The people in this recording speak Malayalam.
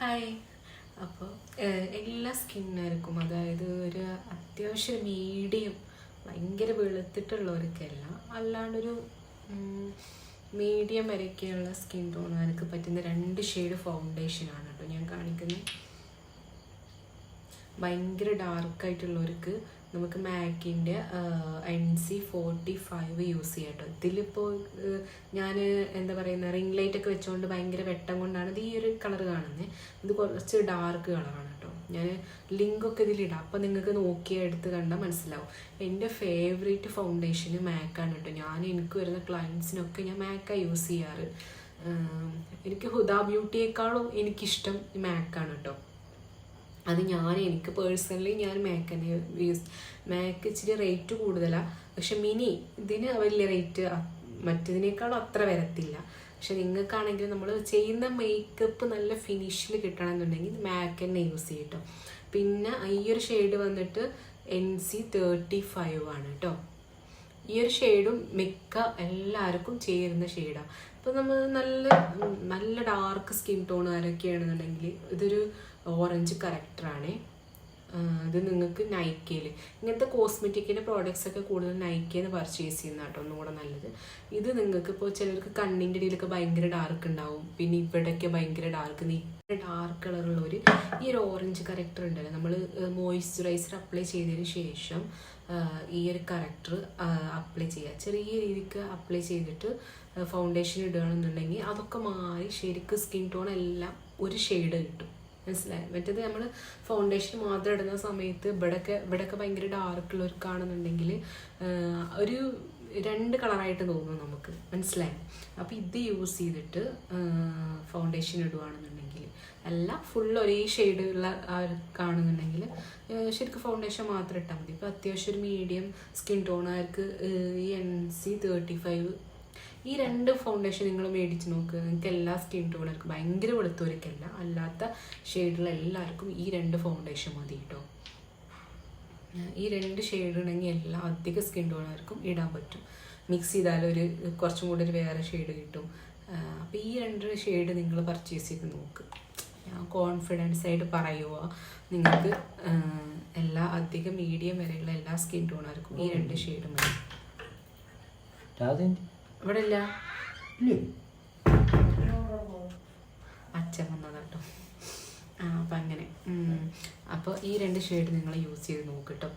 ഹായ് അപ്പോൾ എല്ലാ സ്കിന്നുകാർക്കും അതായത് ഒരു അത്യാവശ്യം മീഡിയം ഭയങ്കര വെളുത്തിട്ടുള്ളവർക്കല്ല അല്ലാണ്ടൊരു മീഡിയം വരെയൊക്കെയുള്ള സ്കിൻ ടോണുകാർക്ക് പറ്റുന്ന രണ്ട് ഷെയ്ഡ് ഫൗണ്ടേഷനാണ് കേട്ടോ ഞാൻ കാണിക്കുന്നത് ഭയങ്കര ഡാർക്കായിട്ടുള്ളവർക്ക് നമുക്ക് മാക്കിന്റെ N C forty five use ചെയ്യാം കേട്ടോ ഇതിലിപ്പോൾ ഞാൻ എന്താ പറയുന്ന റിംഗ് ലൈറ്റ് ഒക്കെ വെച്ചുകൊണ്ട് ഭയങ്കര വെട്ടം കൊണ്ടാണ് ഇത് ഈ ഒരു കളർ കാണുന്നത് ഇത് കുറച്ച് ഡാർക്ക് കളറാണ് കേട്ടോ ഞാൻ ലിങ്കൊക്കെ ഇതിലിടാം. അപ്പോൾ നിങ്ങൾക്ക് നോക്കിയാൽ എടുത്ത് കണ്ടാൽ മനസ്സിലാവും. എന്റെ ഫേവറേറ്റ് ഫൗണ്ടേഷൻ മാക്കാണ് കേട്ടോ ഞാൻ എനിക്ക് വരുന്ന ക്ലയൻസിനൊക്കെ ഞാൻ മാക്കാണ് യൂസ് ചെയ്യാറ്. എനിക്ക് ഹുദ ബ്യൂട്ടിയേക്കാളും എനിക്കിഷ്ടം മാക്കാണ് കേട്ടോ അത് ഞാൻ എനിക്ക് പേഴ്സണലി ഞാൻ മാക്ക് തന്നെ യൂസ് മാക്ക് ഇച്ചിരി റേറ്റ് കൂടുതലാണ് പക്ഷെ മിനി ഇതിന് വലിയ റേറ്റ് മറ്റതിനേക്കാളും അത്ര വരത്തില്ല. പക്ഷെ നിങ്ങൾക്കാണെങ്കിൽ നമ്മൾ ചെയ്യുന്ന മേക്കപ്പ് നല്ല ഫിനിഷിൽ കിട്ടണമെന്നുണ്ടെങ്കിൽ മാക്ക് തന്നെ യൂസ് ചെയ്യട്ടോ. പിന്നെ ഈ ഒരു ഷെയ്ഡ് വന്നിട്ട് എൻ സി തേർട്ടി ഫൈവ് ആണ് കേട്ടോ ഈ ഒരു ഷെയ്ഡും മിക്ക എല്ലാവർക്കും ചേരുന്ന ഷെയ്ഡാണ് അപ്പോൾ നമ്മൾ നല്ല നല്ല ഡാർക്ക് സ്കിൻ ടോണുകാരൊക്കെയാണെന്നുണ്ടെങ്കിൽ ഇതൊരു ഓറഞ്ച് കറക്റ്ററാണേ ഇത് നിങ്ങൾക്ക് നൈക്കയിൽ ഇങ്ങനത്തെ കോസ്മെറ്റിക്കിന്റെ പ്രോഡക്റ്റ്സ് ഒക്കെ കൂടുതൽ നൈക്കയിൽ നിന്ന് പർച്ചേസ് ചെയ്യുന്ന കേട്ടോ ഒന്നുകൂടെ നല്ലത്. ഇത് നിങ്ങൾക്ക് ഇപ്പോൾ ചിലർക്ക് കണ്ണിന്റെ ഇടയിലൊക്കെ ഭയങ്കര ഡാർക്ക് ഉണ്ടാവും. പിന്നെ ഇവിടെയൊക്കെ ഭയങ്കര ഡാർക്ക് നീ ഡാർക്ക് കളറുള്ള ഒരു ഈ ഒരു ഓറഞ്ച് കറക്റ്റർ ഉണ്ടല്ലോ നമ്മൾ മോയ്സ്ചറൈസർ അപ്ലൈ ചെയ്തതിന് ശേഷം ഈ ഒരു കറക്റ്റർ അപ്ലൈ ചെയ്യുക. ചെറിയ രീതിക്ക് അപ്ലൈ ചെയ്തിട്ട് ഫൗണ്ടേഷൻ ഇടുകയാണെന്നുണ്ടെങ്കിൽ അതൊക്കെ മാറി ശരിക്കും സ്കിൻ ടോൺ എല്ലാം ഒരു ഷെയ്ഡ് കിട്ടും. മനസ്സിലായി. മറ്റേത് നമ്മൾ ഫൗണ്ടേഷൻ മാത്രം ഇടുന്ന സമയത്ത് ഇവിടെയൊക്കെ ഇവിടെയൊക്കെ ഭയങ്കര ഡാർക്ക് കാണുന്നുണ്ടെങ്കിൽ ഒരു രണ്ട് കളറായിട്ട് തോന്നും നമുക്ക്. മനസ്സിലായി? അപ്പോൾ ഇത് യൂസ് ചെയ്തിട്ട് ഫൗണ്ടേഷൻ ഇടുകയാണെന്നുണ്ടെങ്കിൽ അല്ല ഫുൾ ഒരേ ഷെയ്ഡ് ഉള്ള കാണുന്നുണ്ടെങ്കിൽ ശരിക്കും ഫൗണ്ടേഷൻ മാത്രം ഇട്ടാൽ മതി. ഇപ്പോൾ അത്യാവശ്യം ഒരു മീഡിയം സ്കിൻ ടോണുകാർക്ക് ഈ എൻ സി തേർട്ടി ഫൈവ് ഈ രണ്ട് ഫൗണ്ടേഷൻ നിങ്ങൾ മേടിച്ച് നോക്ക്. നിങ്ങൾക്ക് എല്ലാ സ്കിൻ ടോണർക്കും ഭയങ്കര വെളുത്തവർക്കല്ല അല്ലാത്ത ഷെയ്ഡുള്ള എല്ലാവർക്കും ഈ രണ്ട് ഫൗണ്ടേഷൻ മതി കേട്ടോ ഈ രണ്ട് ഷെയ്ഡ് ഉണ്ടെങ്കിൽ എല്ലാ അധിക സ്കിൻ ടോണർക്കും ഇടാൻ പറ്റും. മിക്സ് ചെയ്താൽ ഒരു കുറച്ചും കൂടി ഒരു വേറെ ഷെയ്ഡ് കിട്ടും. അപ്പോൾ ഈ രണ്ട് ഷെയ്ഡ് നിങ്ങൾ പർച്ചേസ് ചെയ്ത് നോക്ക്. ഞാൻ കോൺഫിഡൻസ് ആയിട്ട് പറയുക നിങ്ങൾക്ക് എല്ലാ അധിക മീഡിയം വരെയുള്ള എല്ലാ സ്കിൻ ടോണർക്കും ഈ രണ്ട് ഷെയ്ഡ് മതി. ഇവിടെ ഇല്ല? അച്ഛൻ വന്നതാട്ടോ. ആ അപ്പം അങ്ങനെ. അപ്പോൾ ഈ രണ്ട് ഷെയ്ഡ് നിങ്ങൾ യൂസ് ചെയ്ത് നോക്കിട്ടോ